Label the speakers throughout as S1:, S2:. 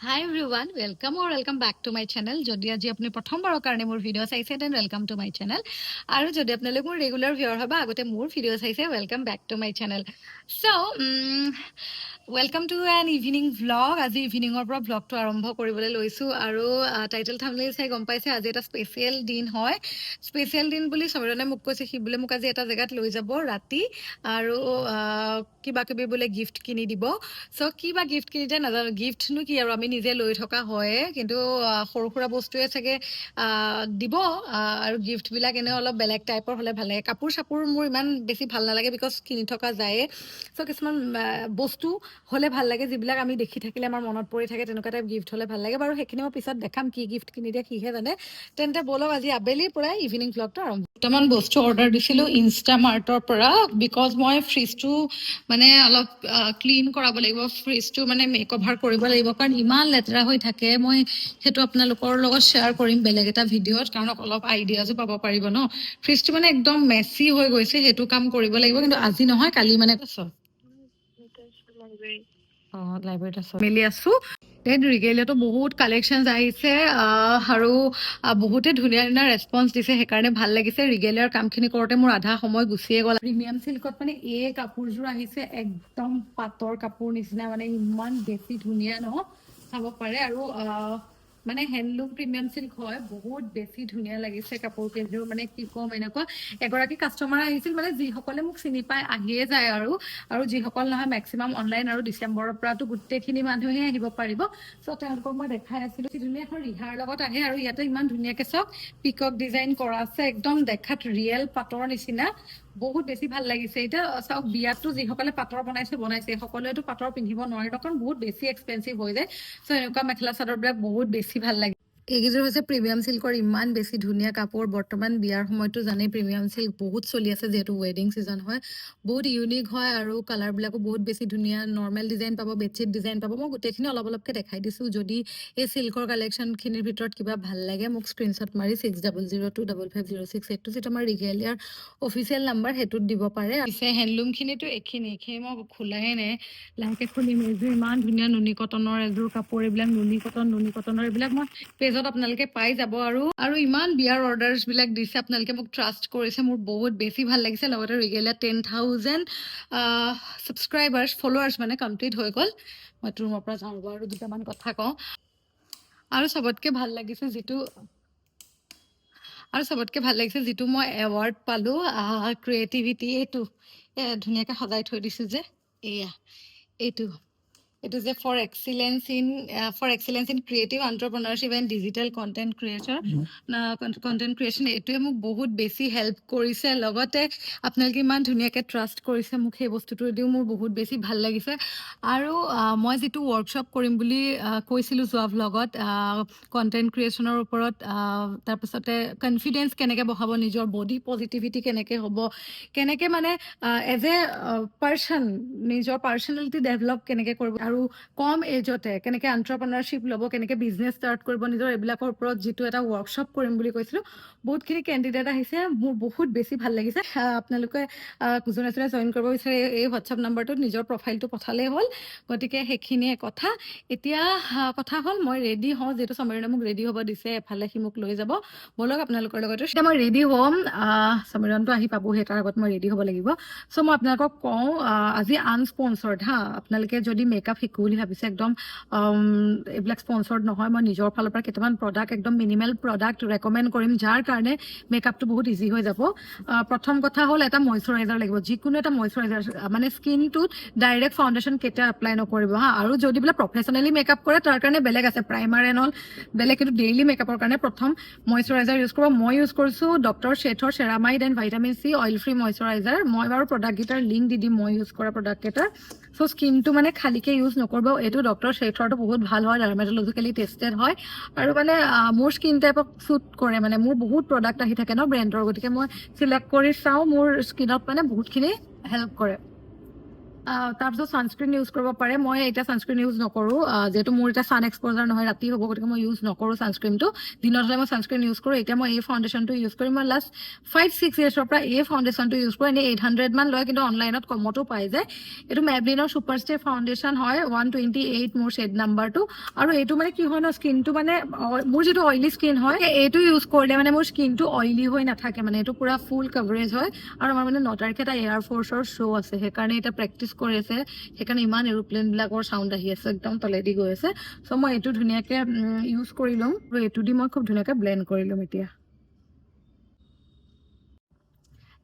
S1: Hi everyone welcome or welcome back to my channel যদি আজি আপুনি প্ৰথমবাৰৰ কাৰণে মোৰ ভিডিঅ' চাইছে then welcome to my channel আৰু যদি আপোনালোক মোৰ ৰেগুলাৰ ভিউৰ হয় বা আগতে মোৰ ভিডিঅ' চাইছে welcome back to my channel so' welcome to an evening vlog আজি ইভিনিঙৰ পৰা ভ্লগটো আৰম্ভ কৰিবলৈ লৈছোঁ আৰু টাইটেল থামলৈ চাই গম পাইছে। আজি এটা স্পেচিয়েল দিন হয়। স্পেচিয়েল দিন বুলি সমীৰণে মোক কৈছে সি বোলে মোক আজি এটা জেগাত লৈ যাব ৰাতি আৰু কিবা কিবি বোলে গিফ্ট কিনি দিব। চ' কি বা গিফ্ট কিনি দিয়ে নাজানো। গিফ্টনো কি আৰু আমি নিজে লৈ থকা হয়ে। কিন্তু সৰু সুৰা বস্তুৱে চাগে দিব আৰু গিফ্টবিলাক এনেও অলপ বেলেগ টাইপৰ হ'লে ভাল লাগে। কাপোৰ চাপোৰ মোৰ ইমান বেছি ভাল নালাগে বিকজ কিনি থকা যায়ে। চ' কিছুমান বস্তু হ'লে ভালো লাগে, যিবিলাক আমি দেখি থাকিলে আমাৰ মনত পৰি থাকে, তেনেকুৱা টাইপ গিফ্ট হ'লে ভালো লাগে। বাৰু সেইখিনি মই পিছত দেখাম কি গিফ্ট কিনি দিয়ে সিহে জানে। তেন্তে ব'লক আজি আবেলিৰ পৰাই ইভিনিং ভ্লগটো আৰম্ভ। দুটামান বস্তু অৰ্ডাৰ দিছিলোঁ ইনষ্টামাৰ্টৰ পৰা বিকজ মই ফ্ৰিজটো মানে অলপ ক্লিন কৰাব লাগিব। ফ্ৰিজটো মানে মেকঅভাৰ কৰিব লাগিব, কাৰণ ইমান লেতেৰা হৈ থাকে। মই সেইটো আপোনালোকৰ লগত শ্বেয়াৰ কৰিম বেলেগ এটা ভিডিঅ'ত, কাৰণ অলপ আইডিয়াজো পাব পাৰিব ন। ফ্ৰিজটো মানে একদম মেচি হৈ গৈছে, সেইটো কাম কৰিব লাগিব, কিন্তু আজি নহয়, কালি মানে মেলি আছো। দেন ৰিগেলিয়াতো বহুত কালেকশ্যনছ আহিছে আহ, আৰু বহুতে ধুনীয়া ধুনীয়া ৰেচপন্স দিছে সেইকাৰণে ভাল লাগিছে। ৰিগেলিয়াৰ কামখিনি কৰোঁতে মোৰ আধা সময় গুচিয়ে গ'ল। প্ৰিমিয়াম চিল্কত মানে এই কাপোৰযোৰ আহিছে একদম পাটৰ কাপোৰ নিচিনা মানে ইমান বেছি ধুনীয়া ন চাব পাৰে। আৰু আহ, মানে হেণ্ডলুম প্ৰিমিয়াম চিল্ক হয় বহুত বেছি ধুনীয়া লাগিছে কাপোৰ কেইযোৰ মানে কি ক'ম এনেকুৱা। এগৰাকী কাষ্টমাৰ আহিছিল মানে যিসকলে মোক চিনি পাই আহিয়ে যায় আৰু আৰু যিসকল নহয় মেক্সিমাম অনলাইন আৰু ডিচেম্বৰৰ পৰাতো গোটেইখিনি মানুহে আহিব পাৰিব। চ' তেওঁলোকক মই দেখাই আছিলো ধুনীয়া এখন ৰিহাৰ লগত আহে আৰু ইয়াতে ইমান ধুনীয়াকে চাওক পিকক ডিজাইন কৰা আছে একদম দেখাত ৰিয়েল পাটৰ নিচিনা। বহুত বেছি ভাল লাগিছে। এতিয়া চাওক বিয়াতো যিসকলে পাটৰ বনাইছে বনাইছে সকলোৱেতো পাটৰ পিন্ধিব নোৱাৰিব কাৰণ বহুত বেছি এক্সপেঞ্চিভ হৈ যায়। চ' এনেকুৱা মেখেলা চাদৰবিলাক বহুত বেছি ভাল লাগে। এইকেইযোৰ হৈছে প্ৰিমিয়াম চিল্কৰ ইমান বেছি ধুনীয়া কাপোৰ। বৰ্তমান বিয়াৰ সময়তো জানেই, প্ৰিমিয়াম চিল্ক বহুত চলি আছে যিহেতু ৱেডিং ছিজন হয়। বহুত ইউনিক হয় আৰু কালাৰবিলাকো বহুত বেছি ধুনীয়া। নৰ্মেল ডিজাইন পাব বেডশ্বীট ডিজাইন পাব। মই গোটেইখিনি অলপ অলপকৈ দেখাই দিছোঁ। যদি এই চিল্কৰ কালেকশ্যনখিনিৰ ভিতৰত কিবা ভালো লাগে, মোক স্ক্ৰীনশ্বট মাৰি six double zero' two double five zero' six এইটটো যিটো আমাৰ ৰিগেলিয়াৰ অফিচিয়েল নাম্বাৰ সেইটোত দিব পাৰে। পিছে হেণ্ডলুমখিনিতো এইখিনি এইখিনি মই খোলাই নাই। লাহেকৈ খুলিম এইযোৰ ইমান ধুনীয়া নুনি কটনৰ এযোৰ কাপোৰ, এইবিলাক নুনি কটন নুনি কটনৰ এইবিলাক মই পেজত আপোনালোকে পাই যাব আৰু আৰু ইমান বিয়াৰ অৰ্ডাৰ্ছ বিলাক দিছে, আপোনালোকে মোক ট্ৰাষ্ট কৰিছে, মোৰ বহুত বেছি ভালো লাগিছে, লগতে ৰিগেলিয়া টেন থাউজেণ্ড ছাবস্ক্ৰাইবাৰ্ছ ফলোৱাৰ্ছ মানে কমপ্লিট হৈ গ'ল। মই ৰুমৰ পৰা যাওঁ আৰু দুটামান কথা কওঁ। আৰু চবতকৈ ভালো লাগিছে যিটো, আৰু চবতকৈ ভালো লাগিছে যিটো মই এৱাৰ্ড পালোঁ ক্ৰিয়েটিভিটি এইটো। ধুনীয়াকৈ সজাই থৈ দিছোঁ যে। এয়া, এইটো। এইটো যে for excellence in for excellence in creative entrepreneurship and digital content creator content creation এইটোৱে মোক বহুত বেছি হেল্প কৰিছে। লগতে আপোনালোকে ইমান ধুনীয়াকৈ ট্ৰাষ্ট কৰিছে মোক সেই বস্তুটোদিও মোৰ বহুত বেছি ভালো লাগিছে। আৰু মই যিটো ৱৰ্কশ্বপ কৰিম বুলি কৈছিলোঁ যোৱা ভ্লগত কণ্টেণ্ট ক্ৰিয়েশ্যনৰ ওপৰত তাৰপিছতে কনফিডেঞ্চ কেনেকৈ বঢ়াব নিজৰ বডি পজিটিভিটি কেনেকৈ হ'ব কেনেকৈ মানে এজ এ পাৰ্চন নিজৰ পাৰ্চনেলিটি ডেভেলপ কেনেকৈ কৰিব। আৰু কম এজতে কেনেকৈ এণ্টাৰপ্ৰনাৰশ্বিপ ল'ব, কেনেকৈ বিজনেছ ষ্টাৰ্ট কৰিব, নিজৰ এইবিলাকৰ ওপৰত যিটো এটা ৱৰ্কশ্বপ কৰিম বুলি কৈছিলোঁ, বহুতখিনি কেণ্ডিডেট আহিছে, মোৰ বহুত বেছি ভালো লাগিছে। আপোনালোকে যোনে যোনে জইন কৰিব বিচাৰে, এই- হোৱাটছআপ নাম্বাৰটোত নিজৰ প্ৰফাইলটো পঠালেই হ'ল। গতিকে সেইখিনিয়ে কথা। এতিয়া কথা হ'ল, মই ৰেডি হওঁ, যিহেতু সমীৰণে মোক ৰেডি হ'ব দিছে, এফালে সি মোক লৈ যাব। ব'লক আপোনালোকৰ লগতে এতিয়া মই ৰেডি হ'ম সমীৰণটো আহি পাবহি, তাৰ আগত মই ৰেডি হ'ব লাগিব। চ' মই আপোনালোকক কওঁ আজি আনস্পনচাৰ্ড হা, আপোনালোকে যদি মেকআপ শিকো বুলি ভাবিছে একদম এইবিলাক স্পনচাৰ্ড নহয়। মই নিজৰ ফালৰ পৰা কেইটামান প্ৰডাক্ট একদম মিনিমেল প্ৰডাক্ট ৰেকমেণ্ড কৰিম, যাৰ কাৰণে মেকআপটো বহুত ইজি হৈ যাব। প্ৰথম কথা হ'ল এটা মইশ্চাৰাইজাৰ লাগিব। যিকোনো এটা মইশ্চাৰাইজাৰ মানে স্কিনটোত ডাইৰেক্ট ফাউণ্ডেশ্যন কেতিয়া এপ্লাই নকৰিব, হা? আৰু যদি বোলে প্ৰফেচনেলি মেকআপ কৰে, তাৰ কাৰণে বেলেগ আছে। প্ৰাইমাৰ এণ্ড অল বেলেগ কিন্তু ডেইলি মেকআপৰ কাৰণে প্ৰথম মইশ্চাৰাইজাৰ ইউজ কৰিব। মই ইউজ কৰিছোঁ doctor শ্বেথৰ ceramide and vitamin C oil free moisturiser মই বাৰু প্ৰডাক্টকেইটাৰ লিংক দি দিম, মই ইউজ কৰা প্ৰডাক্টকেইটাৰ চ' স্কিনটো মানে খালীকে ইউজ নকৰিব এইটো ডক্টৰ শ্বেথৰটো বহুত ভালো হয় ডাৰ্মেটলজিকেলি টেষ্টেড হয়। আৰু মানে মোৰ স্কিন টাইপক শ্বুট কৰে মানে মোৰ বহুত প্ৰডাক্ট আহি থাকে ন ব্ৰেণ্ডৰ গতিকে মই চিলেক্ট কৰি চাওঁ, মোৰ স্কিনত মানে বহুতখিনি হেল্প কৰে। তাৰপিছত ছানস্ক্ৰীন ইউজ কৰিব পাৰে। মই এতিয়া ছানস্ক্ৰীন ইউজ নকৰোঁ। যিহেতু মোৰ এতিয়া ছান এক্সপ'জাৰ নহয়, ৰাতি হ'ব, গতিকে মই ইউজ নকৰোঁ ছানস্ক্ৰীনটো দিনত হ'লে মই ছানস্ক্ৰীন ইউজ কৰোঁ। এতিয়া মই এই ফাউণ্ডেশ্যনটো ইউজ কৰিম। মই লাষ্ট ফাইভ ছিক্স ইয়েৰ্ছৰ পৰা এই ফাউণ্ডেশ্যনটো ইউজ কৰোঁ। এনেই এইট হাণ্ড্ৰেড মান লয়, কিন্তু অনলাইনত কমতো পাই যায়। এইটো মেবলিনৰ ছুপাৰ ষ্টে ফাউণ্ডেশ্যন হয় ওৱান টুৱেণ্টি এইট মোৰ শ্বেড নাম্বাৰটো আৰু এইটো মানে কি হয় ন স্কিনটো মানে মোৰ যিটো অইলি স্কিন হয় এইটো ইউজ কৰিলে মানে মোৰ স্কিনটো অইলি হৈ নাথাকে। মানে এইটো পুৰা ফুল কভাৰেজ হয়। আৰু আমাৰ মানে ন তাৰিখে এটা এয়াৰ ফ'ৰ্চৰ শ্ব' আছে। সেইকাৰণে এতিয়া প্ৰেক্টিচ কৰি আছে। সেইকাৰণে ইমান এৰোপ্লেনবিলাকৰ চাউণ্ড আহি আছে, একদম তলেদি গৈ আছে। চ' মই এইটো ধুনীয়াকৈ ইউজ কৰি ল'ম। আৰু এইটো দি মই খুব ধুনীয়াকৈ ব্লেণ্ড কৰি ল'ম এতিয়া।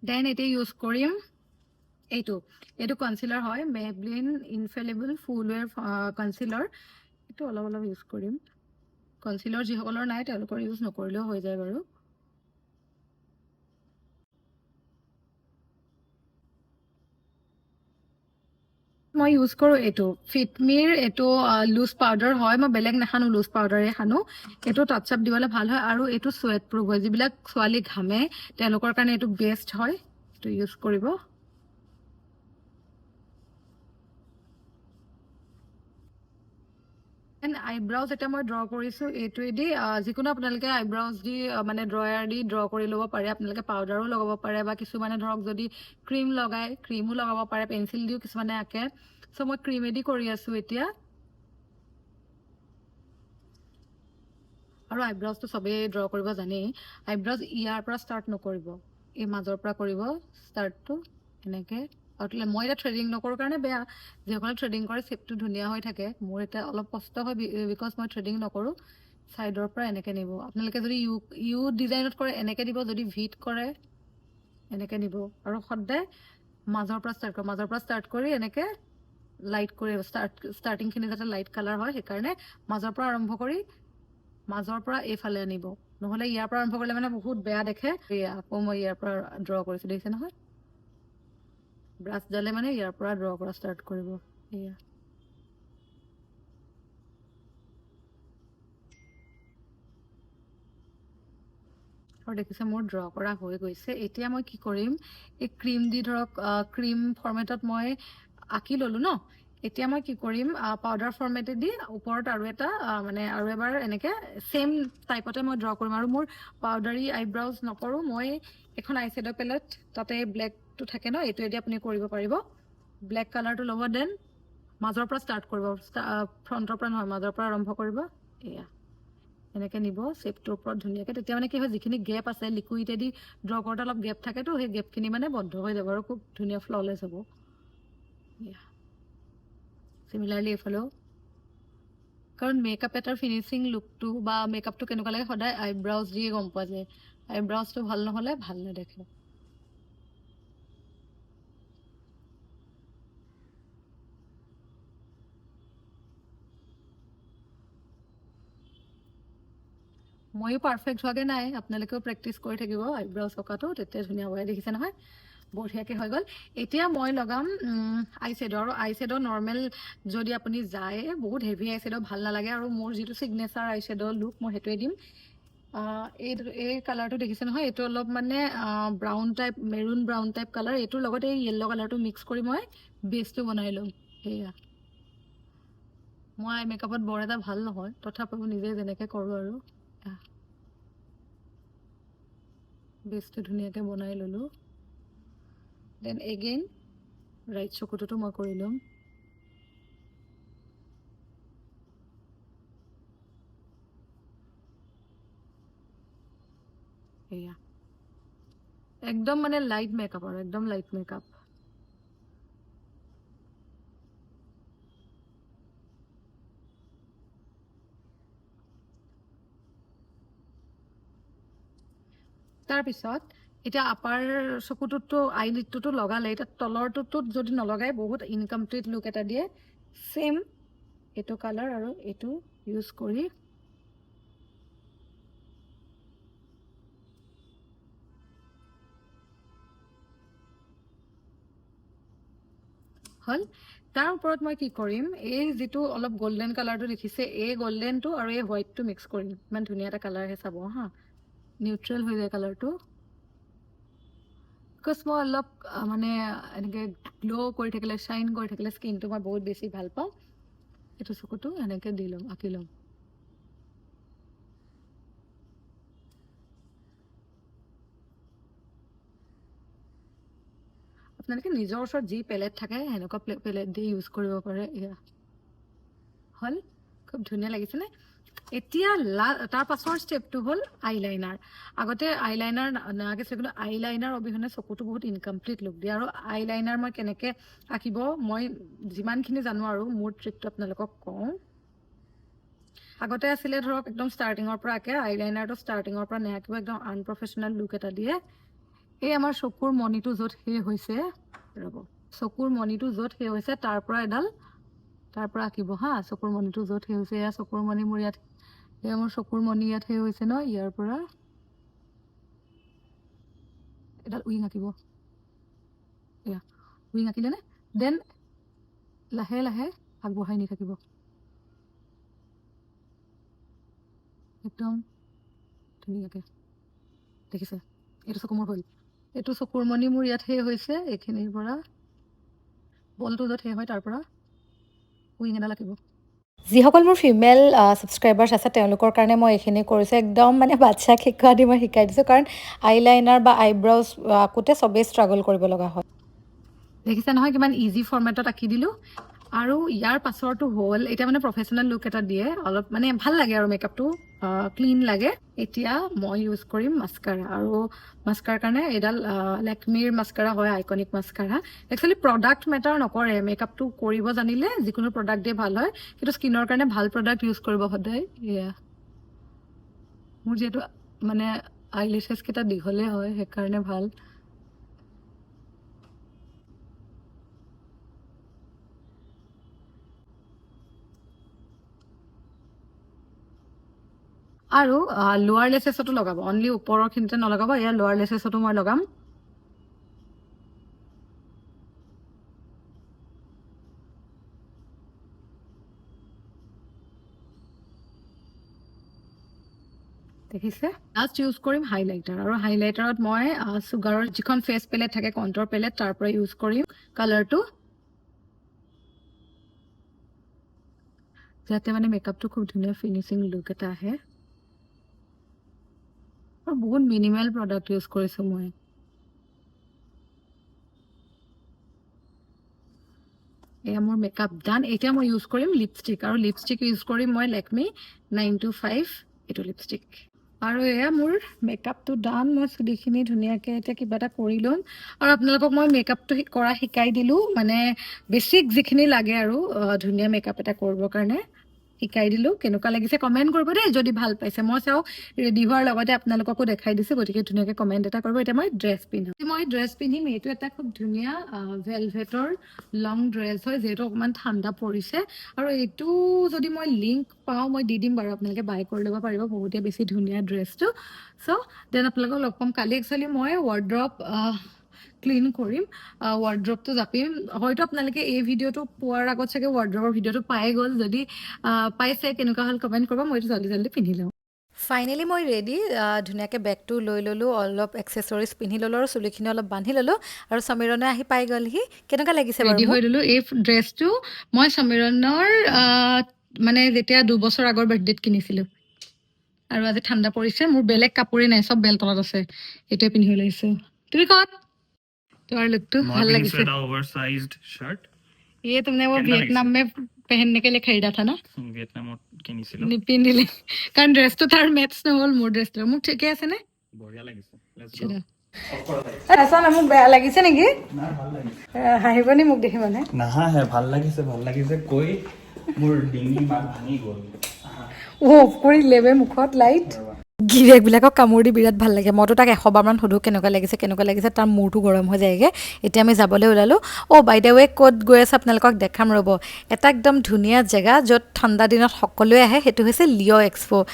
S1: দেন এতিয়া ইউজ কৰিম। এইটো এইটো কনচিলাৰ হয় মেবলিন ইনফেলেবল ফুল ৱেৰ কনচিলাৰ এইটো অলপ অলপ ইউজ কৰিম। কনচিলাৰ যিসকলৰ নাই, তেওঁলোকৰ ইউজ নকৰিলেও হৈ যায় বাৰু। মই ইউজ কৰোঁ এইটো। ফিটমিৰ এইটো লুজ পাউডাৰ হয় মই বেলেগ নাসানো লুজ পাউডাৰে সানো এইটো টাচ আপ দিবলৈ ভাল হয় আৰু এইটো চুৱেট প্ৰুফ হয়। যিবিলাক ছোৱালী ঘামে তেওঁলোকৰ কাৰণে এইটো বেষ্ট হয়। এইটো ইউজ কৰিব। এণ্ড আইব্ৰাউজ এতিয়া মই ড্ৰ কৰিছোঁ এইটোৱেদি যিকোনো আপোনালোকে আইব্ৰাউজ দি মানে ড্ৰয়াৰ দি ড্ৰ কৰি ল'ব পাৰে আপোনালোকে পাউডাৰো লগাব পাৰে বা কিছুমানে ধৰক যদি ক্ৰীম লগায় ক্ৰীমো লগাব পাৰে পেঞ্চিল দিও কিছুমানে আঁকে। চ' মই ক্ৰীমেদি কৰি আছোঁ এতিয়া। আৰু আইব্ৰাউজটো চবেই ড্ৰ কৰিব জানেই। আইব্ৰাউজ ইয়াৰ পৰা ষ্টাৰ্ট নকৰিব। এই মাজৰ পৰা কৰিব। ষ্টাৰ্টটো এনেকৈ। আৰু মই এতিয়া থ্ৰেডিং নকৰোঁ কাৰণে বেয়া। যিসকলে থ্ৰেডিং কৰে শ্বেপটো ধুনীয়া হৈ থাকে। মোৰ এতিয়া অলপ কষ্ট হয় বিকজ মই থ্ৰেডিং নকৰোঁ। ছাইডৰ পৰা এনেকৈ নিব। আপোনালোকে যদি ইউ ইউ ডিজাইনত কৰে এনেকৈ দিব। যদি ভিত কৰে এনেকৈ নিব। আৰু সদায় মাজৰ পৰা ষ্টাৰ্ট কৰিব মাজৰ পৰা ষ্টাৰ্ট কৰি এনেকৈ লাইট কৰি ষ্টাৰ্ট ষ্টাৰ্টিংখিনি যাতে লাইট কালাৰ হয় সেইকাৰণে মাজৰ পৰা আৰম্ভ কৰি মাজৰ পৰা এইফালে আনিব। নহ'লে ইয়াৰ পৰা আৰম্ভ কৰিলে মানে বহুত বেয়া দেখে। এয়া আকৌ মই ইয়াৰ পৰা ড্ৰ কৰিছোঁ। দেখিছে নহয়? ব্ৰাছডালে মানে ইয়াৰ পৰা ড্ৰ কৰা ষ্টাৰ্ট কৰিব এয়া আৰু দেখিছে মোৰ ড্ৰ কৰা হৈ গৈছে। এতিয়া মই কি কৰিম এই ক্ৰীম দি ধৰক ক্ৰীম ফৰ্মেটত মই আঁকি ল'লোঁ ন? এতিয়া মই কি কৰিম পাউডাৰ ফৰ্মেটেদি ওপৰত আৰু এটা মানে আৰু এবাৰ এনেকৈ ছেম টাইপতে মই ড্ৰ কৰিম। আৰু মোৰ পাউডাৰী আইব্ৰাউজ নকৰোঁ মই এখন আইশ্বেডো পেলেট তাতে ব্লেকটো থাকে ন এইটোৱেদি আপুনি কৰিব পাৰিব। ব্লেক কালাৰটো ল'ব দেন মাজৰ পৰা ষ্টাৰ্ট কৰিব। ফ্ৰণ্টৰ পৰা নহয় মাজৰ পৰা আৰম্ভ কৰিব। এয়া। এনেকৈ নিব শ্বেপটোৰ ওপৰত ধুনীয়াকৈ। তেতিয়া মানে কি হয় যিখিনি গেপ আছে লিকুইডেদি ড্ৰ কৰোঁতে অলপ গেপ থাকেতো সেই গেপখিনি মানে বন্ধ হৈ যাব আৰু খুব ধুনীয়া ফ্ললেছ হ'ব। এয়া। চিমিলাৰলি এইফালেও। কাৰণ মেকআপ এটাৰ ফিনিচিং লুকটো বা মেকআপটো কেনেকুৱা লাগে সদায় আইব্ৰাউজ দিয়ে গম পোৱা যায়। আইব্ৰাউজটো ভাল নহ'লে ভাল নেদেখে। ময়ো পাৰফেক্ট হোৱাগে নাই। আপোনালোকেও প্ৰেক্টিচ কৰি থাকিব। আইব্ৰাউজ অঁকাটো তেতিয়া ধুনীয়া হ'ব দেখিছে নহয়। বঢ়িয়াকৈ হৈ গ'ল। এতিয়া মই লগাম আইশ্বেড' আৰু আইশ্বেড' নৰ্মেল যদি আপুনি যায় বহুত হেভি আইশ্বেড' ভাল নালাগে আৰু মোৰ যিটো ছিগনেচাৰ আইশ্বেড' লুক মই সেইটোৱে দিম। এই এই কালাৰটো দেখিছে নহয় এইটো অলপ মানে brown type maroon brown type colour এইটোৰ লগত এই য়েল্ল' কালাৰটো মিক্স কৰি মই বেচটো বনাই ল'ম। সেয়া মই আই মেকআপত বৰ এটা ভাল নহয় তথাপিও নিজে যেনেকৈ কৰোঁ আৰু। আহ। বেচটো ধুনীয়াকৈ বনাই ল'লোঁ। দেন এগেইন ৰাইট চকুটোতো মই কৰি ল'ম। এয়া। একদম মানে লাইট মেকআপ আৰু, একদম লাইট মেকআপ তাৰপিছত এতিয়া আপাৰ চকুটোতো আইলিডটোতো লগালে এতিয়া তলৰটোতো যদি নলগাই বহুত ইনকমপ্লিট লুক এটা দিয়ে। ছেম এইটো কালাৰ আৰু এইটো ইউজ কৰি। হ'ল। তাৰ ওপৰত মই কি কৰিম এই যিটো অলপ গল্ডেন কালাৰটো দেখিছে এই গল্ডেনটো আৰু এই হোৱাইটটো মিক্স কৰিম। ইমান ধুনীয়া এটা কালাৰহে চাব হা। নিউট্ৰেল হৈ যায় কালাৰটো বিকজ মই অলপ মানে এনেকৈ গ্ল' কৰি থাকিলে শ্বাইন কৰি থাকিলে স্কিনটো মই বহুত বেছি ভালো পাওঁ। এইটো চকুটো এনেকৈ দি ল'ম, আঁকি ল'ম। আপোনালোকে নিজৰ ওচৰত যি পেলেট থাকে, সেনেকুৱা পেলেট দি ইউজ কৰিব পাৰে, এয়া। হ'ল? খুব ধুনীয়া লাগিছেনে? এতিয়া তাৰ পাছৰ ষ্টেপটো হ'ল আইলাইনাৰ আগতে আইলাইনাৰ নাগে কিন্তু আইলাইনাৰ অবিহনে চকুটো বহুত ইনকমপ্লিট লুক দিয়ে। আৰু আইলাইনাৰ মই কেনেকৈ আঁকিব, মই যিমানখিনি জানো আৰু মোৰ ট্ৰিকটো আপোনালোকক কওঁ। আগতে আছিলে ধৰক, একদম ষ্টাৰ্টিঙৰ পৰা আঁকে আইলাইনাৰটো ষ্টাৰ্টিঙৰ পৰা নেআঁকিব, একদম আনপ্ৰফেচনেল লুক এটা দিয়ে। এই আমাৰ চকুৰ মণিটো য'ত সেই হৈছে, ৰ'ব, চকুৰ মণিটো য'ত সেই হৈছে, তাৰ পৰা এডাল তাৰ পৰা আঁকিব হা চকুৰ মণিটো য'ত সেই হৈছে এয়া চকুৰ মণি মোৰ ইয়াত এয়া মোৰ চকুৰ মণি ইয়াত সেই হৈছে ন ইয়াৰ পৰা এডাল উইং আঁকিব। এয়া উইং আঁকিলেনে দেন লাহে লাহে আগবঢ়াই নি থাকিব। একদম ধুনীয়াকৈ। দেখিছে? এইটো চকু মোৰ হ'ল। এইটো চকুৰ মণি মোৰ ইয়াত সেই হৈছে এইখিনিৰ পৰা বলটো য'ত সেই হয় তাৰ পৰা। উইং এডাল আঁকিব
S2: যিসকল মোৰ ফিমেল ছাবস্ক্ৰাইবাৰ্ছ আছে তেওঁলোকৰ কাৰণে মই এইখিনি কৰিছোঁ। একদম মানে বাচ্ছাক শিকোৱা দি মই শিকাই দিছোঁ কাৰণ আইলাইনাৰ বা আইব্ৰাউজ আঁকোতে চবেই ষ্ট্ৰাগল কৰিব লগা হয়।
S1: দেখিছে নহয় কিমান ইজি ফৰ্মেটত আঁকি দিলোঁ। আৰু ইয়াৰ পাছৰটো হ'ল এতিয়া মানে প্ৰফেচনেল লুক এটা দিয়ে। অলপ মানে ভাল লাগে আৰু মেকআপটো ক্লিন লাগে। এতিয়া মই ইউজ কৰিম মাস্কাৰা আৰু মাস্কাৰ কাৰণে এইডাল লেকমিৰ মাস্কাৰা হয় iconic mascara actually product matter নকৰে মেকআপটো কৰিব জানিলে যিকোনো প্ৰডাক্টেই ভালো হয়, কিন্তু স্কিনৰ কাৰণে ভালো প্ৰডাক্ট ইউজ কৰিব সদায়, এয়া। মোৰ যিহেতু মানে আইলেছেছ কেইটা দীঘলে হয়, সেইকাৰণে ভালো। আৰু লোৱাৰ লেচেছতো লগাব। অনলি ওপৰৰখিনিতে নলগাব, এয়া লোৱাৰ লেচেছতো মই লগাম। দেখিছে? লাষ্ট ইউজ কৰিম হাইলাইটাৰ আৰু হাইলাইটাৰত মই চুগাৰৰ যিখন ফেচ পেলেট থাকে কণ্টৰ পেলেট তাৰ পৰা ইউজ কৰিম। কালাৰটো যাতে মানে মেকআপটো খুব ধুনীয়া ফিনিচিং লুক এটা আহে। বহুত মিনিমেল প্ৰডাক্ট ইউজ কৰিছোঁ মই। এয়া মোৰ মেকআপ ডান এতিয়া মই ইউজ কৰিম লিপষ্টিক আৰু লিপষ্টিক ইউজ কৰিম মই লেকমি নাইন টু ফাইভ এইটো লিপষ্টিক আৰু এয়া মোৰ মেকআপটো ডান মই চুলিখিনি ধুনীয়াকৈ এতিয়া কিবা এটা কৰি ল'ম। আৰু আপোনালোকক মই মেকআপটো কৰা শিকাই দিলোঁ। মানে বেছিক যিখিনি লাগে আৰু ধুনীয়া মেকআপ এটা কৰিবৰ কাৰণে। শিকাই দিলোঁ। কেনেকুৱা লাগিছে কমেণ্ট কৰিব দেই, যদি ভালো পাইছে। মই চাওঁ ৰেডি হোৱাৰ লগতে আপোনালোককো দেখাই দিছোঁ, গতিকে ধুনীয়াকৈ কমেণ্ট এটা কৰিব। এতিয়া মই ড্ৰেছ পিন্ধাম মই ড্ৰেছ পিন্ধিম, এইটো এটা খুব ধুনীয়া ভেলভেটৰ লং ড্ৰেছ হয়, যিহেতু অকণমান ঠাণ্ডা পৰিছে। আৰু এইটো যদি মই লিংক পাওঁ, মই দি দিম বাৰু। আপোনালোকে বাই কৰি ল'ব পাৰিব, বহুতে বেছি ধুনীয়া ড্ৰেছটো চ' দেন আপোনালোকক লগ পাম। কালি একচুৱেলি মই ৱাৰ্ড্ৰপ ক্লিন কৰিম ৱাৰ্ড্ৰপটো জাপিম। হয়তো আপোনালোকে এই ভিডিঅ'টো পোৱাৰ আগত চাগে ৱাৰ্ড্ৰপৰ ভিডিঅ'টো পাই গ'ল যদি পাইছে কেনেকুৱা হ'ল কমেণ্ট কৰিব মই এইটো জল্দি জল্দি পিন্ধি লওঁ।
S2: ফাইনেলি মই ৰেডি ধুনীয়াকৈ বেগটো লৈ ল'লোঁ অলপ এক্সেচৰিজ পিন্ধি ল'লোঁ আৰু চুলিখিনি অলপ বান্ধি ল'লোঁ আৰু সমীৰণে আহি পাই গ'লহি। কেনেকুৱা লাগিছে
S1: ৰেডি? হৈ ল'লোঁ এই ড্ৰেছটো মই সমীৰণৰ মানে যেতিয়া দুবছৰ আগৰ বাৰ্থডেত কিনিছিলোঁ। আৰু আজি ঠাণ্ডা পৰিছে মোৰ বেলেগ কাপোৰেই নাই চব বেলতলত আছে। এইটোৱে পিন্ধি ওলাইছোঁ। তুমি ক'ত? তোমাৰ লুকটো
S3: मैं
S1: ভাল
S3: भी
S1: লাগিছে
S3: इंस्टेड ओवरसाइज्ड शर्ट
S1: ये तुमने वो
S3: कैसा
S1: वियतनाम में पहनने के लिए खरीदा था ना
S3: ভিয়েটনামত কিনিছিলো
S1: নিপিন্ধিলে কাৰণ ড্ৰেছটো তাৰ মেটচ নহ'ল মোৰ ড্ৰেছটো মোক ঠিকে আছে নে
S3: বঢ়িয়া লাগিছে Let's go.
S1: চিধা।
S3: Off কৰা তাই।
S1: আছা না মোক বেয়া লাগিছে নেকি
S3: নাই, ভাল লাগিছে।
S1: হাঁহিব নি মোক দেখি মানে
S3: নাহাঁহে ভাল লাগিছে ভাল লাগিছে কৈ মোৰ ডিঙি মাত ভাঙি গ'ল
S1: অ' কৰি লেবে মুখত লাইট
S2: গিৰিয়েকবিলাকক কামোৰ দি বিৰাট ভালো লাগে। মইতো তাক এশবাৰমান সোধোঁ, কেনেকুৱা লাগিছে কেনেকুৱা লাগিছে, তাৰ মূৰটো গৰম হৈ যায়গৈ। এতিয়া আমি যাবলৈ ওলালোঁ। অ' বাইদেউ ৱে ক'ত গৈ আছে আপোনালোকক দেখাম ৰ'ব। এটা একদম ধুনীয়া জেগা য'ত ঠাণ্ডা দিনত সকলোৱে আহে। সেইটো হৈছে লিঅ' এক্সপ'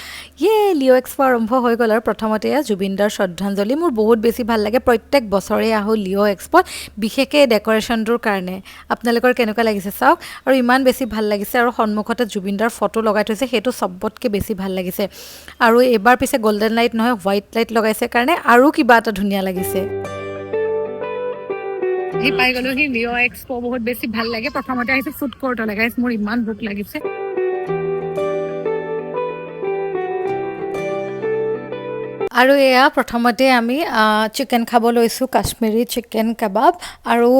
S2: ইয়ে লিঅ' এক্সপ' আৰম্ভ হৈ গ'ল আৰু প্ৰথমতে জুবিনদাৰ শ্ৰদ্ধাঞ্জলি। মোৰ বহুত বেছি ভালো লাগে। প্ৰত্যেক বছৰে আহোঁ লিঅ' এক্সপ'ত বিশেষকৈ ডেক'ৰেশ্যনটোৰ কাৰণে। আপোনালোকৰ কেনেকুৱা লাগিছে চাওক? আৰু ইমান বেছি ভালো লাগিছে। আৰু সন্মুখতে জুবিনদাৰ ফটো লগাই থৈছে। সেইটো চবতকৈ বেছি ভালো লাগিছে। আৰু এইবাৰ পিছে গল্ডেন লাইট নহয় হোৱাইট লাইট লগাইছে কাৰণে আৰু কিবা এটা ধুনীয়া লাগিছে।
S1: সি পাই গ'লো সি ৰিঅ' এক্সপ' বহুত বেছি ভাল লাগে। প্ৰথমতে আহিছে ফুড কৰ্টলৈ মোৰ ইমান ভোক লাগিছে।
S2: আৰু এয়া প্ৰথমতে আমি চিকেন খাব লৈছোঁ কাশ্মীৰী চিকেন কাবাব আৰু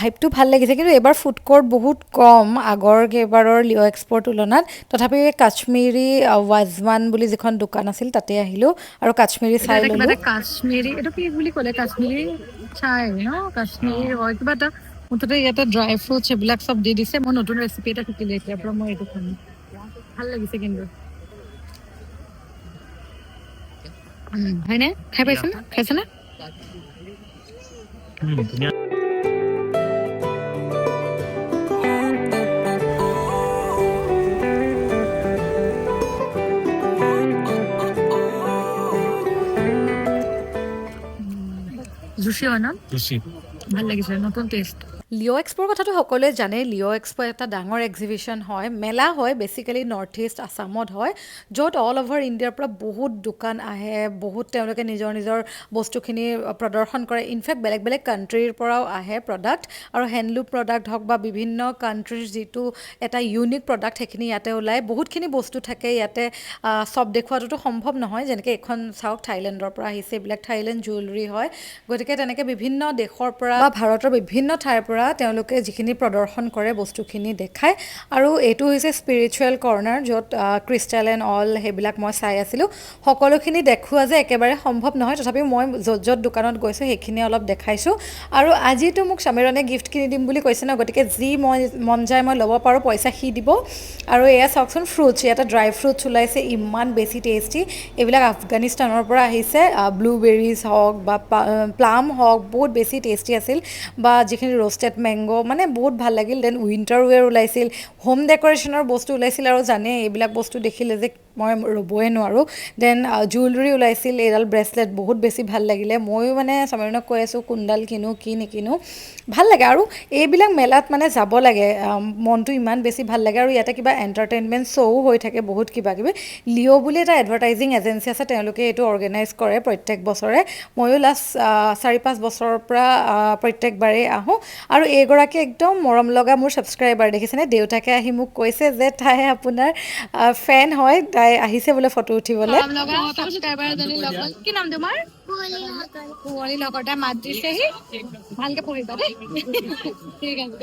S2: ভাইবটো ভাল লাগিছে কিন্তু এইবাৰ ফুড কৰ্ট বহুত কম আগৰ কেইবাৰৰ লিঅ' এক্সপৰ তুলনাত। তথাপি কাশ্মীৰী ৱাজৱান বুলি যিখন দোকান আছিল তাতে আহিলোঁ আৰু কাশ্মীৰী চাই ল'লোঁ।
S1: কাশ্মীৰী এইটো কি বুলি ক'লে? কাশ্মীৰী চাই ন? কাশ্মীৰী হয় কিবা এটা মুঠতে ইয়াতে ড্ৰাই ফ্ৰুটছ এইবিলাক চব দি দিছে। মই নতুন ৰেচিপি এটা শিকিলোঁ এতিয়াৰ পৰা মই এইটো খাম। ভাল লাগিছে কিন্তু। হয়নে? খাই পাইছেনে খাইছেনে জুচি হয় ন? ভালো লাগিছে নতুন টেষ্ট
S2: লিঅ' এক্সপ'ৰ কথাটো সকলোৱে জানে। লিঅ' এক্সপ' এটা ডাঙৰ এক্সিবিশ্যন হয়। মেলা হয় বেচিকেলি নৰ্থ ইষ্ট আছামত হয়, য'ত অল অভাৰ ইণ্ডিয়াৰ পৰা বহুত দোকান আহে, বহুত তেওঁলোকে নিজৰ নিজৰ বস্তুখিনি প্ৰদৰ্শন কৰে। ইনফেক্ট বেলেগ বেলেগ কাণ্ট্ৰিৰ পৰাও আহে প্ৰডাক্ট আৰু হেণ্ডলুম প্ৰডাক্ট হওক বা বিভিন্ন কাণ্ট্ৰিৰ যিটো এটা ইউনিক প্ৰডাক্ট সেইখিনি ইয়াতে ওলায়। বহুতখিনি বস্তু থাকে ইয়াতে চব দেখুওৱাটোতো সম্ভৱ নহয়। যেনেকৈ এইখন চাওক, থাইলেণ্ডৰ পৰা আহিছে। এইবিলাক থাইলেণ্ড জুৱেলাৰী হয়। গতিকে তেনেকৈ বিভিন্ন দেশৰ পৰা বা ভাৰতৰ বিভিন্ন ঠাইৰ পৰা তেওঁলোকে যিখিনি প্ৰদৰ্শন কৰে, বস্তুখিনি দেখায়। আৰু এইটো হৈছে স্পিৰিচুৱেল কৰ্ণাৰ য'ত ক্ৰিষ্টেল এণ্ড অল সেইবিলাক মই চাই আছিলোঁ। সকলোখিনি দেখুওৱা যে একেবাৰে সম্ভৱ নহয়। তথাপিও মই য'ত য'ত দোকানত গৈছোঁ, সেইখিনি অলপ দেখাইছোঁ। আৰু আজিতো মোক সমীৰণে গিফ্ট কিনি দিম বুলি কৈছে ন, গতিকে যি মই, মন যায় মই ল'ব পাৰোঁ, পইচা সি দিব। আৰু এয়া চাওকচোন ফ্ৰুটছ ইয়াতে ড্ৰাই ফ্ৰুটছ ওলাইছে, ইমান বেছি টেষ্টি এইবিলাক আফগানিস্তানৰ পৰা আহিছে ব্লুবেৰিজ হওক বা প্লাম হওক, বহুত বেছি টেষ্টি আছিল। বা যিখিনি ৰ'ষ্টেড মেংগ' মানে বহুত ভাল লাগিল। দেন উইণ্টাৰ ৱেৰ ওলাইছিল হোম ডেক'ৰেশ্যনৰ বস্তু ওলাইছিল আৰু জানেই এইবিলাক বস্তু দেখিলে যে মই ৰ'বই নোৱাৰোঁ। দেন জুৱেলাৰী ওলাইছিল এইডাল ব্ৰেচলেট বহুত বেছি ভালো লাগিলে। ময়ো মানে সমীৰণক কৈ আছোঁ, কোনডাল কিনো, কি নিকিনো। ভালো লাগে আৰু এইবিলাক মেলাত মানে যাব লাগে। মনটো ইমান বেছি ভালো লাগে আৰু ইয়াতে কিবা এণ্টাৰটেইনমেণ্ট শ্ব'ও হৈ থাকে বহুত কিবা কিবি লিঅ' বুলি এটা এডভাৰটাইজিং এজেঞ্চি আছে, তেওঁলোকে এইটো অৰ্গেনাইজ কৰে প্ৰত্যেক বছৰে। ময়ো লাষ্ট চাৰি পাঁচ বছৰৰ পৰা প্ৰত্যেকবাৰেই আহোঁ। আৰু এইগৰাকী একদম মৰম লগা মোৰ ছাবস্ক্ৰাইবাৰ দেখিছেনে? দেউতাকে আহি মোক কৈছে যে, তাই আপোনাৰ ফেন হয়। তাই আহিছে বোলে ফটো উঠিবলৈ।
S1: কি নাম তোমাৰ? লগৰ মাত দিছেহি ভালকে পঢ়িবা দেই। ঠিক আছে।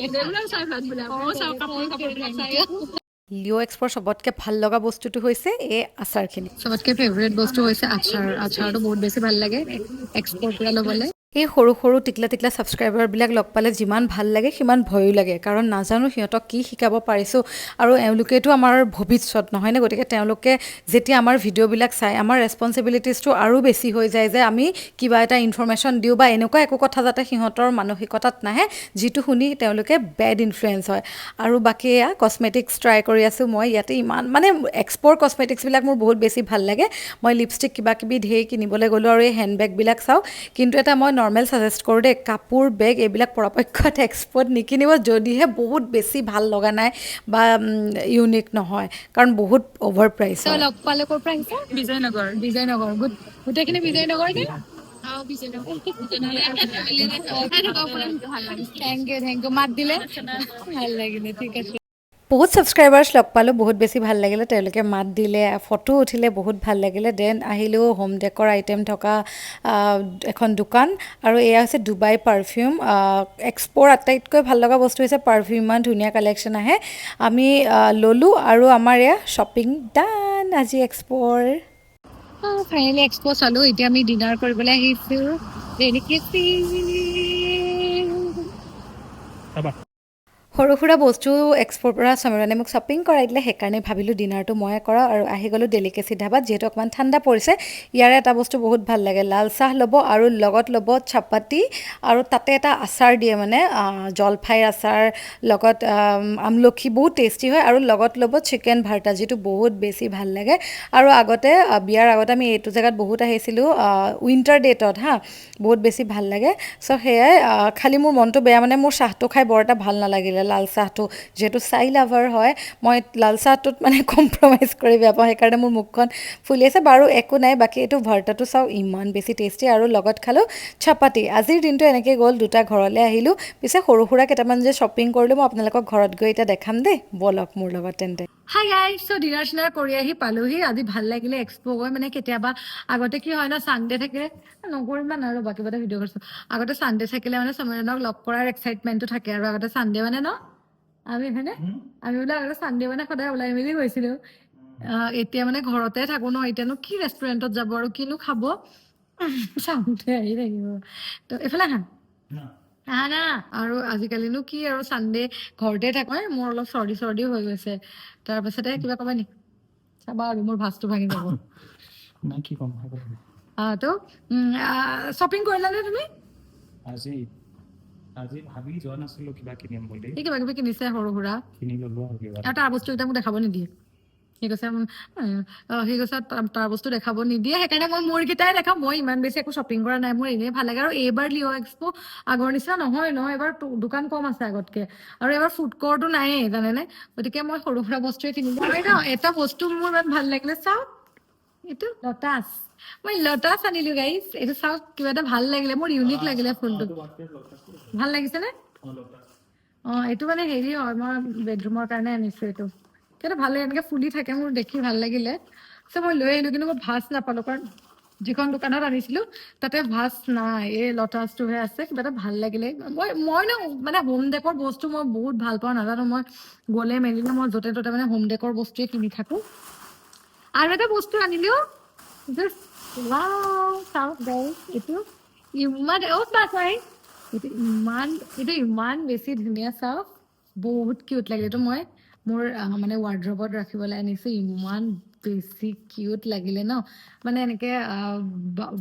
S2: লিঅ' এক্সপ'ৰ চবতকৈ ভালো লগা বস্তুটো হৈছে এই আচাৰখিনি।
S1: চবতকে ফেভৰেট বস্তু হৈছে আচাৰ। আচাৰটো বহুত বেছি ভালো লাগে এক্সপৰ্ট পৰা ল'বলৈ।
S2: এই সৰু সৰু টিকলা টিকলা ছাবস্ক্ৰাইবাৰবিলাক লগ পালে যিমান ভাল লাগে সিমান ভয়ো লাগে। কাৰণ নাজানো সিহঁতক কি শিকাব পাৰিছোঁ আৰু এওঁলোকেতো আমাৰ ভৱিষ্যত নহয়নে গতিকে তেওঁলোকে যেতিয়া আমাৰ ভিডিঅ'বিলাক চাই আমাৰ ৰেচপনচিবিলিটিছটো আৰু বেছি হৈ যায় যে আমি কিবা এটা ইনফৰমেশ্যন দিওঁ বা এনেকুৱা একো কথা যাতে সিহঁতৰ মানসিকতাত নাহে যিটো শুনি তেওঁলোকে বেড ইনফ্লুৱেঞ্চ হয়। আৰু বাকী এয়া কচমেটিক্স ট্ৰাই কৰি আছোঁ মই ইয়াতে ইমান মানে এক্সপ'ৰ কচমেটিক্সবিলাক মোৰ বহুত বেছি ভাল লাগে। মই লিপষ্টিক কিবা কিবি ঢেৰ কিনিবলৈ গ'লোঁ আৰু এই হেণ্ডবেগবিলাক চাওঁ। কিন্তু এটা মই নৰ্মেল ছাজেষ্ট কৰোঁ দেই কাপোৰ বেগ এইবিলাক পৰাপক্ষত এক্সপ'ত নিকিনিব যদিহে বহুত বেছি ভালো লগা নাই বা ইউনিক নহয় কাৰণ বহুত অভাৰ প্ৰাইচ
S1: লগ পালে ক'ৰ পৰা আহিছা? বিজয়নগৰ। বিজয়নগৰ গোটেইখিনি Vijaynagar thank you thank you মাত দিলে? ভালো লাগিলে ঠিক আছে।
S2: বহুত ছাবস্ক্ৰাইবাৰ্ছ লগ পালোঁ বহুত বেছি ভালো লাগিলে। তেওঁলোকে মাত দিলে ফটো উঠিলে বহুত ভালো লাগিলে। দেন আহিলোঁ হোম ডেকৰ আইটেম থকা এখন দোকান। আৰু এয়া হৈছে ডুবাই পাৰফিউম এক্সপ'ৰ আটাইতকৈ ভালো লগা বস্তু হৈছে পাৰফিউম ইমান ধুনীয়া কালেকশ্যন আহে। আমি ল'লোঁ আৰু আমাৰ এয়া শ্বপিং ডান আজি এক্সপ'ৰ
S1: ফাইনেলি এক্সপ' চালোঁ। এতিয়া আমি ডিনাৰ কৰিবলৈ আহিছোঁ।
S2: সৰু সুৰা বস্তু এক্সপ'ৰ পৰা সমীৰণে মোক শ্বপিং কৰাই দিলে সেইকাৰণে ভাবিলোঁ ডিনাৰটো ময়ে কৰাওঁ আৰু আহি গ'লোঁ ডেলিকেচি ধাবাত, যিহেতু অকণমান ঠাণ্ডা পৰিছে। ইয়াৰে এটা বস্তু বহুত ভালো লাগে, লাল চাহ ল'ব আৰু লগত ল'ব চাপাতি আৰু তাতে এটা আচাৰ দিয়ে মানে জলফাইৰ আচাৰ, লগত আমলখি বহুত টেষ্টি হয় আৰু লগত ল'ব চিকেন ভাৰ্তা, যিটো বহুত বেছি ভালো লাগে। আৰু আগতে বিয়াৰ আগতে আমি এইটো জেগাত বহুত আহিছিলোঁ উইণ্টাৰ ডেটত হা, বহুত বেছি ভালো লাগে। চ' সেয়াই খালি মোৰ মনটো বেয়া মানে মোৰ চাহটো খাই বৰ এটা ভালো নালাগিলে। পাৰিলে লাল চাহটো যিহেতু চাই লাভাৰ হয়, মই লাল চাহটোত মানে কম্প্ৰমাইজ কৰি বেয়া পাওঁ, সেইকাৰণে মোৰ মুখখন ফুলি আছে। বাৰু একো নাই, বাকী এইটো ভৰ্তাটো চাওঁ, ইমান বেছি টেষ্টি আৰু লগত খালোঁ চাপাতি আজিৰ দিনটো এনেকৈ গ'ল, দুটা ঘৰলৈ আহিলোঁ। পিছে সৰু সুৰা কেইটামান যে শ্বপিং কৰিলোঁ, মই আপোনালোকক ঘৰত গৈ এতিয়া দেখাম দেই, ব'লক মোৰ লগত তেন্তে।
S1: হাই গাইজ চ' ডিনাৰ চিনাৰ কৰি আহি পালোহি। আজি ভালো লাগিলে এক্সপ' গৈ মানে কেতিয়াবা আগতে কি হয় ন চানডে থাকিলে নকৰিম মানে আৰু বাকী বাকী ভিডিঅ' কৰিছোঁ। আগতে চানডে থাকিলে মানে চমজনক লগ কৰাৰ এক্সাইটমেণ্টটো থাকে আৰু আগতে চানডে মানে ন? আমি হয়নে? আমি বোলে আগতে চানডে মানে সদায় ওলাই মেলি গৈছিলোঁ। এতিয়া মানে ঘৰতে থাকো ন এতিয়ানো কি ৰেষ্টুৰেণ্টত যাব আৰু কিনো খাব? চানডে আহি থাকিব। তো এইফালে আহা। না আৰু আজিকালিনো কি আৰু চানডে ঘৰতে থাকো। মোৰ অলপ চৰ্দি চৰ্দিও হৈ গৈছে। তাৰপাছতে কিবা ক'বা নি চাবা আৰু মোৰ ভাজটো ভাঙি যাব।
S3: নাই কি ক'ম
S1: তো শ্বপিং কৰিলানে তুমি?
S3: আজি আজি ভাবি যোৱা নাছিলো কিবা কিনিম বুলি।
S1: কিবা কিবি কিনিছে সৰু সুৰা।
S3: কিনি ললো আৰু
S1: আৰু তাৰ বস্তুকেইটা মোক দেখাব নিদিয়ে। সি কৈছে সি কৈছে তাৰ- বস্তু দেখাব নিদিয়ে সেইকাৰণে মই মোৰকেইটাই দেখাম মই ইমান বেছি একো শ্বপিং কৰা নাই মোৰ এনেই ভাল লাগে। আৰু এইবাৰ লিঅ' এক্সপ' আগৰ নিচিনা নহয় ন এইবাৰ দোকান কম আছে আগতকে। আৰু এইবাৰ ফুড কৰ্টো নায়েই জানেনে? গতিকে মই সৰু সুৰা বস্তুৱে ন এটা বস্তু মোৰ ইমান ভাল লাগিলে চাওক এইটো লটাছ মই লটাছ আনিলো গাইজ এইটো চাওক কিবা এটা ভাল লাগিলে মোৰ ইউনিক লাগিলে ফুলটো ভাল লাগিছেনে অ এইটো মানে হেৰি হয় মই বেডৰুমৰ কাৰণে আনিছো এইটো। কিন্তু ভালো লাগে এনেকে ফুলি থাকে, মোৰ দেখি ভালো লাগিলে। চ' মই লৈ আহিলো, কিন্তু মই ভাজ নাপালো, কাৰণ যিখন দোকানত আনিছিলো, তাতে ভাজ নাই। এই লটাছটোহে আছে, কিবা এটা ভালো লাগিলে। মই মই ন মানে হোম ডেকৰ বস্তু মই বহুত ভালো পাওঁ, নাজানো, মই গ'লে মেলিলে মই য'তে ত'তে মানে হোম ডেকৰ বস্তুৱে কিনি থাকো। আৰু এটা বস্তু আনিলো জাষ্ট চাওক গাইজ এইটো ইমান, অ' বাচাই এইটো ইমান এইটো ইমান বেছি ধুনীয়া, চাওক। বহুত কিউট লাগে এইটো মই মোৰ মানে ৱাৰ্ড্ৰবত ৰাখিবলৈ আনিছো, ইমান বেছি কিউট লাগিলে ন? মানে এনেকে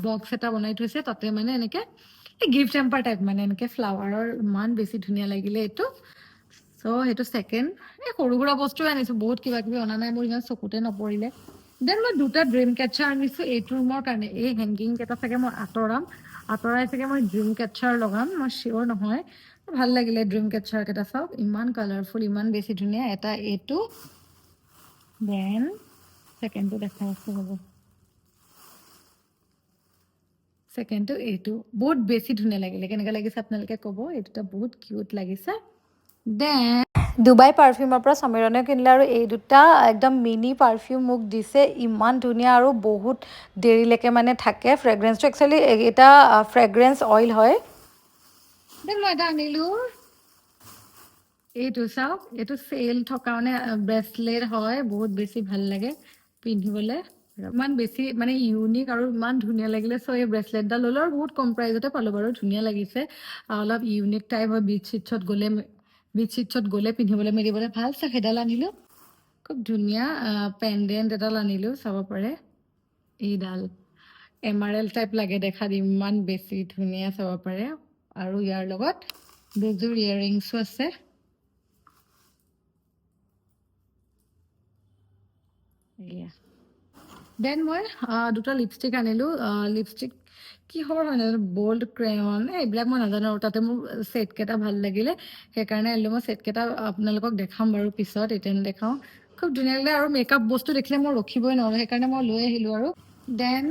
S1: বক্স এটা বনাই থৈছে, তাতে মানে এনেকে, এই গিফ্ট টেম্পাৰ টাইপ মানে এনেকে ফ্লাৱাৰৰ ইমান বেছি ধুনীয়া লাগিলে এইটো। চ' সেইটো ছেকেণ্ড এই সৰু সুৰা বস্তু আনিছো, বহুত কিবা কিবি অনা নাই, মোৰ ইমান চকুতে নপৰিলে। দেন মই দুটা ড্ৰিম কেটচাৰ আনিছো এইটো ৰুমৰ কাৰণে, এই হেংগিং কেইটা চাগে মই আঁতৰাম, আঁতৰাই চাগে মই ড্ৰিম কেটচাৰ লগাম, মই চিয়ৰ নহয়। ভালো লাগিলে ড্ৰিম কেটচাৰ কেইটা চাওক। ইমান কালাৰফুল ইমান বেছি ধুনীয়া। এটা এইটো দেন ছেকেণ্ডটো দেখাই আছো হ'ব ছেকেণ্ডটো এইটো বহুত বেছি ধুনীয়া লাগিলে। কেনেকৈ লাগিছে আপোনালোকে ক'ব? এই দুটা বহুত কিউট লাগিছে। দেন
S2: ডুবাই পাৰফিউমৰ পৰা সমীৰণে কিনিলে আৰু এই দুটা একদম মিনি পাৰফিউম মোক দিছে। ইমান ধুনীয়া আৰু বহুত দেৰিলৈকে মানে থাকে। ফ্ৰেগ্ৰেঞ্চটো একচুৱেলি এটা ফ্ৰেগ্ৰেঞ্চ অইল হয়।
S1: এটা আনিলো। এইটো চাওক, এইটো চেল থকা মানে ব্ৰেচলেট হয়, বহুত বেছি ভালো লাগে পিন্ধিবলৈ। ইমান বেছি মানে ইউনিক আৰু ইমান ধুনীয়া লাগিলে। চ' এই ব্ৰেচলেটডাল ল'লো আৰু বহুত কম প্ৰাইজতে পালোঁ বাৰু, ধুনীয়া লাগিছে। অলপ ইউনিক টাইপ হয় বিচ চিটছত গ'লে বিচ চিটছত গ'লে পিন্ধিবলৈ মেলিবলৈ ভালো চ' সেইডাল আনিলোঁ। খুব ধুনীয়া পেণ্ডেণ্ট এডাল আনিলোঁ, চাব পাৰে। এইডাল এমাৰেল টাইপ লাগে দেখাত ইমান বেছি ধুনীয়া চাব পাৰে। আৰু ইয়াৰ লগত দুযোৰ ইয়েৰিংছো আছে। এয়া। দেন মই দুটা লিপষ্টিক আনিলোঁ। লিপষ্টিক কিহৰ হয় নাজানো বল্ড ক্ৰেয়ন এইবিলাক মই নাজানো আৰু তাতে মোৰ ছেট কেইটা ভালো লাগিলে। সেইকাৰণে আনিলোঁ। মই ছেট কেইটা আপোনালোকক দেখাম বাৰু পিছত, এতিয়া নেদেখাওঁ। খুব ধুনীয়া লাগিলে আৰু মেকআপ বস্তু দেখিলে মই ৰখিবই নোৱাৰোঁ, সেইকাৰণে মই লৈ আহিলোঁ আৰু। দেন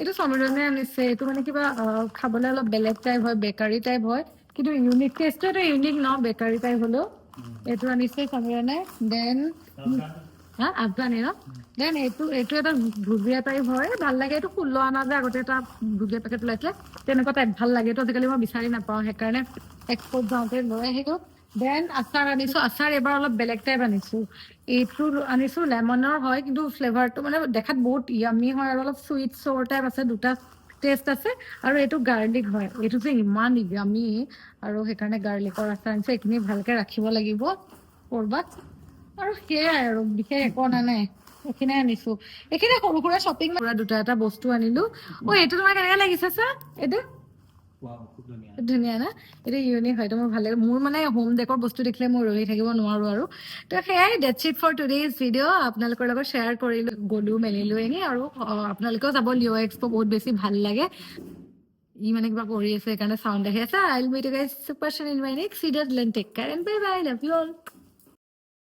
S1: এইটো সমীৰণে আনিছে এইটো মানে কিবা খাবলৈ অলপ বেলেগ টাইপ হয় বেকাৰী টাইপ হয়। কিন্তু ইউনিক টেষ্টটো এটা ইউনিক ন বেকাৰী টাইপ হ'লেও। এইটো আনিছে সমীৰণে দেন হা, আফগানী ন? দেন এইটো এইটো এটা ভুজিয়া টাইপ হয়, ভালো লাগে। এইটো ষোল্ল অনা যে আগতে এটা ভুজিয়া পেকেট ওলাইছিলে, তেনেকুৱা টাইপ ভালো লাগে। এইটো আজিকালি মই বিচাৰি নাপাওঁ, সেইকাৰণে এক্সপৰ্ট যাওঁতে লৈ আহিলোঁ। দেন আচাৰ আনিছো। আচাৰ এইবাৰ অলপ বেলেগ টাইপ আনিছো। এইটো আনিছো, লেমনৰ হয়, কিন্তু ফ্লেভাৰটো মানে দেখাত বহুত য়ামি হয় আৰু অলপ চুইট চ'ৰ টাইপ আছে, দুটা টেষ্ট আছে। আৰু এইটো গাৰ্লিক হয়। এইটো যে ইমান য়ামি আৰু সেইকাৰণে গাৰ্লিকৰ আচাৰ আনিছো। এইখিনি ভালকে ৰাখিব লাগিব, ক'ৰবাত। আৰু সেয়াই আৰু, বিশেষ একো অনা নাই। এইখিনিয়ে আনিছো। এইখিনি সৰু সুৰা শ্বপিং দুটা এটা বস্তু আনিলো। অ, এইটো তোমাৰ কেনেকে লাগিছে চা? এইটো?
S3: ধুনীয়া।
S1: না? এইটো ইউনিক হয় মোৰ ভালো লাগে মোৰ মানে হোম ডেকৰ বস্তু দেখিলে মই ৰৈ থাকিব নোৱাৰো আৰু। তো সেয়াই that's it for today's video' আপোনালোকৰ লগত শ্বেয়াৰ কৰিলো, গ'লো, মেলিলো এনেই আৰু আপোনালোকেও যাব লিঅ' এক্সপ' বহুত বেছি ভালো লাগে। ই মানে কিবা কৰি আছে, সেইকাৰণে চাউণ্ড আহি আছে। I will meet guys super in my next ভিডিঅ'ত then take care and bye bye love you all